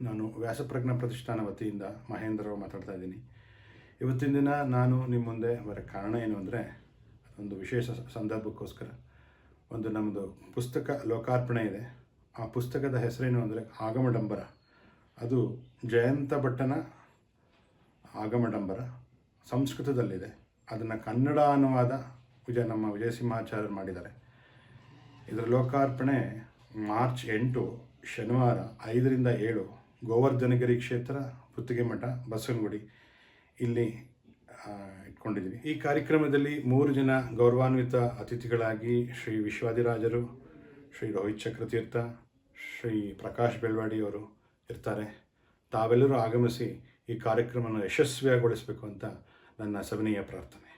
ನಾನು ವ್ಯಾಸಪ್ರಜ್ಞಾ ಪ್ರತಿಷ್ಠಾನ ವತಿಯಿಂದ ಮಹೇಂದ್ರರಾವ್ ಮಾತಾಡ್ತಾ ಇದ್ದೀನಿ. ಇವತ್ತಿನ ದಿನ ನಾನು ನಿಮ್ಮ ಮುಂದೆ ಬರೋ ಕಾರಣ ಏನು ಅಂದರೆ ಒಂದು ವಿಶೇಷ ಸಂದರ್ಭಕ್ಕೋಸ್ಕರ ಒಂದು ನಮ್ಮದು ಪುಸ್ತಕ ಲೋಕಾರ್ಪಣೆ ಇದೆ. ಆ ಪುಸ್ತಕದ ಹೆಸರೇನು ಅಂದರೆ, ಆಗಮಡಂಬರ. ಅದು ಜಯಂತ ಭಟ್ಟನ ಆಗಮಡಂಬರ ಸಂಸ್ಕೃತದಲ್ಲಿದೆ. ಅದನ್ನು ಕನ್ನಡ ಅನುವಾದ ವಿಜಯ, ನಮ್ಮ ವಿಜಯ ಸಿಂಹಾಚಾರ್ಯರು ಮಾಡಿದ್ದಾರೆ. ಇದರ ಲೋಕಾರ್ಪಣೆ ಮಾರ್ಚ್ ಎಂಟು, ಶನಿವಾರ ಐದರಿಂದ ಏಳು ಗೋವರ್ಧನಗಿರಿ ಕ್ಷೇತ್ರ, ಪುತ್ತಿಗೆ ಮಠ, ಬಸವನಗುಡಿ ಇಲ್ಲಿ ಇಟ್ಕೊಂಡಿದ್ದೀವಿ. ಈ ಕಾರ್ಯಕ್ರಮದಲ್ಲಿ ಮೂರು ಜನ ಗೌರವಾನ್ವಿತ ಅತಿಥಿಗಳಾಗಿ ಶ್ರೀ ವಿಶ್ವಾದಿರಾಜರು, ಶ್ರೀ ರೋಹಿತ್ ಚಕ್ರತೀರ್ಥ, ಶ್ರೀ ಪ್ರಕಾಶ್ ಬೆಳ್ವಾಡಿಯವರು ಇರ್ತಾರೆ. ತಾವೆಲ್ಲರೂ ಆಗಮಿಸಿ ಈ ಕಾರ್ಯಕ್ರಮವನ್ನು ಯಶಸ್ವಿಯಾಗೊಳಿಸಬೇಕು ಅಂತ ನನ್ನ ಸವಿನೀಯ ಪ್ರಾರ್ಥನೆ.